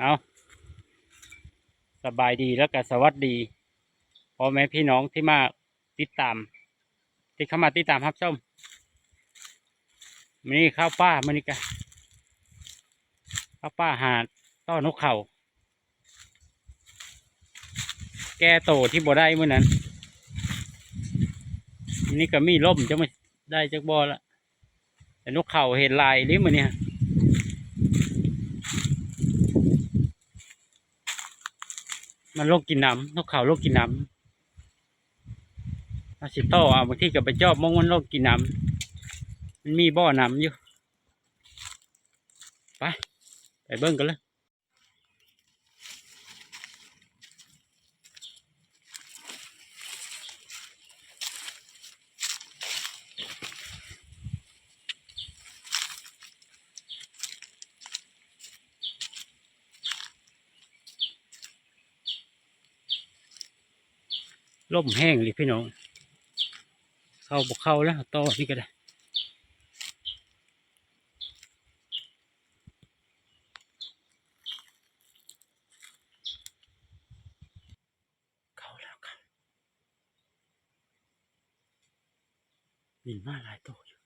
เอาสบายดีแล้วก็สวัสดีพ่อแม่พี่น้องที่มาติดตาม ที่เข้ามาติดตามครับชมมันนี่ข้าวป้ามันนี่กะข้าวป้าหาต้อนกเขาแก่โตที่บ่ได้เมื่อนั้นอันนี่ก็มีล่มจะไม่ได้จักบ่ละแต่นกเข่าเห็นลายลิมันเนี่ย มันโรคกินน้ำนกเขาโรคกินน้ำอาสิโตเอาบางที่กับไปจอบมองมันโรคกินน้ำมันมีบ่อน้ำอยู่ไปไปเบิ้งกันเลย ล่มแห้งเลยพี่น้อง เข้าบกเข้าแล้วต่อนี่ก็ได้เข้าแล้วครับบินมาหลายตัวอยู่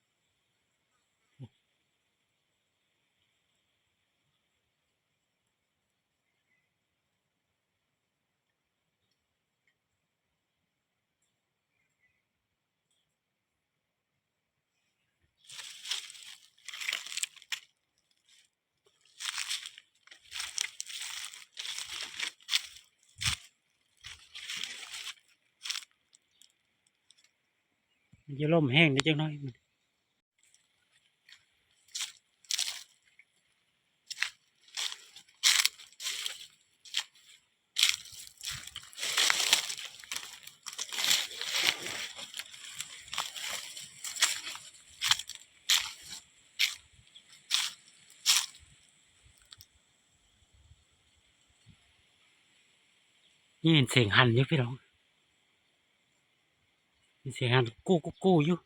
จะล่มแห้งได้จังน้อยมันนี่เห็นเสียงหันอยู่พี่น้อง มีเสียงหันกู้กู้กู้อยู่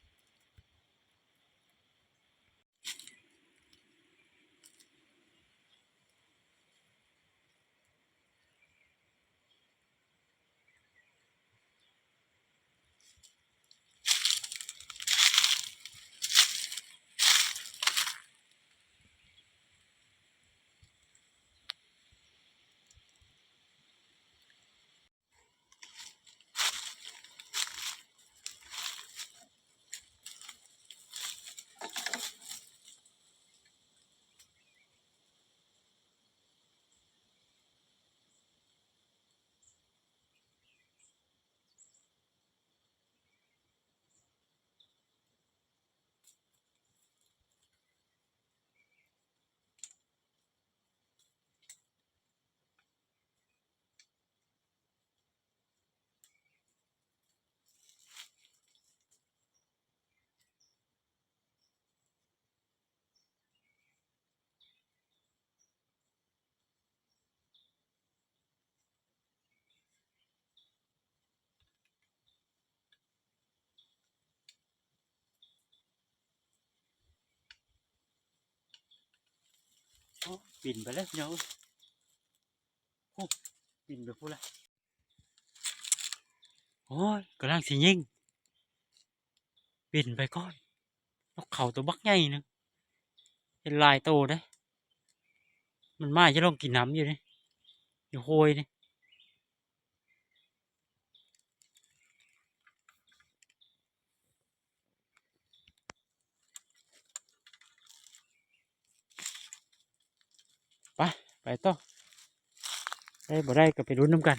โอ้บินไปแล้วพี่น้องโอ้บินไปพูดละโอ้ยกำลังสิยิงบินไปก่อนนกเขาตัวบักใหญ่นึงเป็นลายโตได้มันมาจะลองกินน้ำอยู่นี่อยู่โหยนี่ ไปต่อได้บ่ได้ก็ไปรุ้นน้ำกัน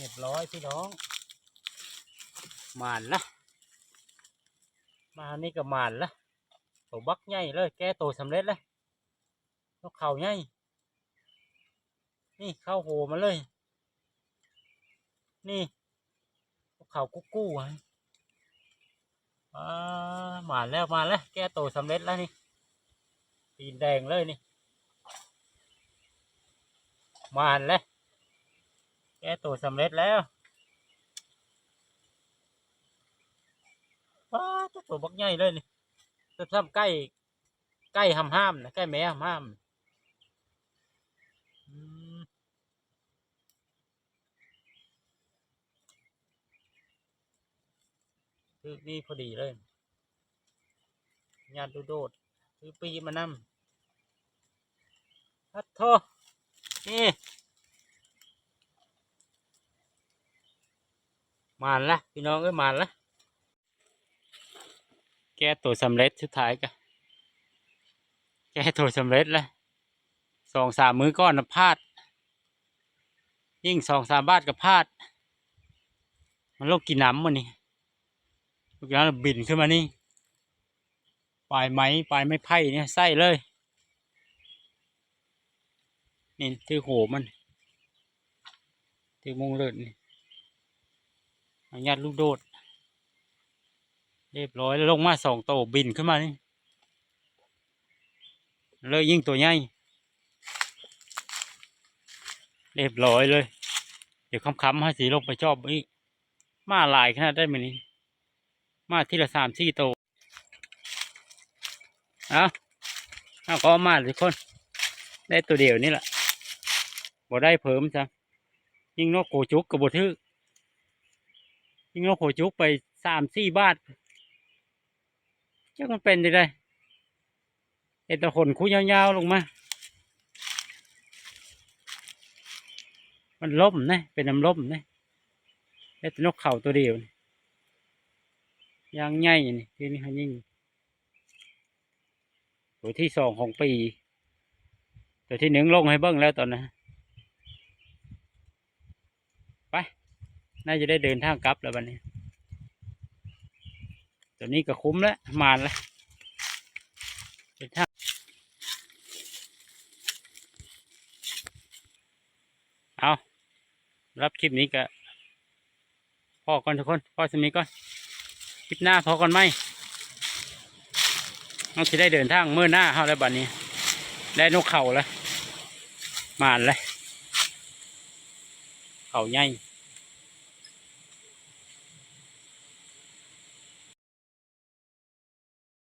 เรียบร้อยพี่น้องหมานละมานี่ก็หมานละตัวบักใหญ่เลยแก้ตัวสำเร็จเลยนกเขาใหญ่นี่เข้าโหมาเลย นี่นกเขากุ๊กกู้ไว้อ่าหมานแล้วมาแล้วแก้ตัวสำเร็จแล้วนี่ตีนแดงเลยนี่หมานแล้ว แก้ตัวสำเร็จแล้วว้าตัวบักใหญ่เลยนี่จะทำใกล้ใกล้ห้ามห้ามนะใกล้แม่ห้ามห้ามคือนี่พอดีเลยญาติดูโดดคือปีมานำฮัดโทนี่ มานละพี่น้องเอ้ยมานละแก้ตัวสำเร็จสุดท้ายก็แก้ตัวสำเร็จล้วสองสามมือก้อนนะพลาด ยิ่งสองสามบาทก็พลาด มันโลกกินน้ำมันนี่ลูกน้ำบินขึ้นมานี่ปลายไม้ปลายไม้ไผ่เนี่ยไส้เลย นี่ที่โหมันที่มงเลิศนี่ อนุญาตลูกโดด เรียบร้อยแล้วลงมาสองโตวบินขึ้นมานี่เลยยิ่งตัวใหญ่เรียบร้อยเลย เดี๋ยวค้ำๆให้สีลงไปชอบอีกมาหลายขนาดได้ไหมนี่มาทีละสามสี่โตวเอาเอาก็เอมาทุกคน ได้ตัวเดียวนี่แหละบ่ได้เพิ่มจ้ะยิ่งนกโกจุกกับบทึก ยิงนกหัวจุกไปสามสี่บาทจักมันเป็นยังไงเอ็ดตะขนคุยยาวๆลงมา มันล่มนะเป็นน้ำล่มนะเอ็ดแต่นกเข่าตัวเดียว ยางใหญ่นี่ที่นี้เขายิ่งตัวที่สองของปี ตัวที่หนึ่งลงให้เบิ้งแล้วตอนนั้ไป น่าจะได้เดินทางกลับแล้วบันนี้ ตัวนี้ก็คุ้มแล้วมานแล้วเดินทางเอารับคลิปนี้ก็พ่อก่อนทุกคนพ่อสมีก่อนคลิปหน้าพอก่อนไหมเราจะได้เดินทางเมื่อหน้าเขาแล้วบัดนี้ ได้นกเข่าแล้วมานแล้วเข่าใหญ่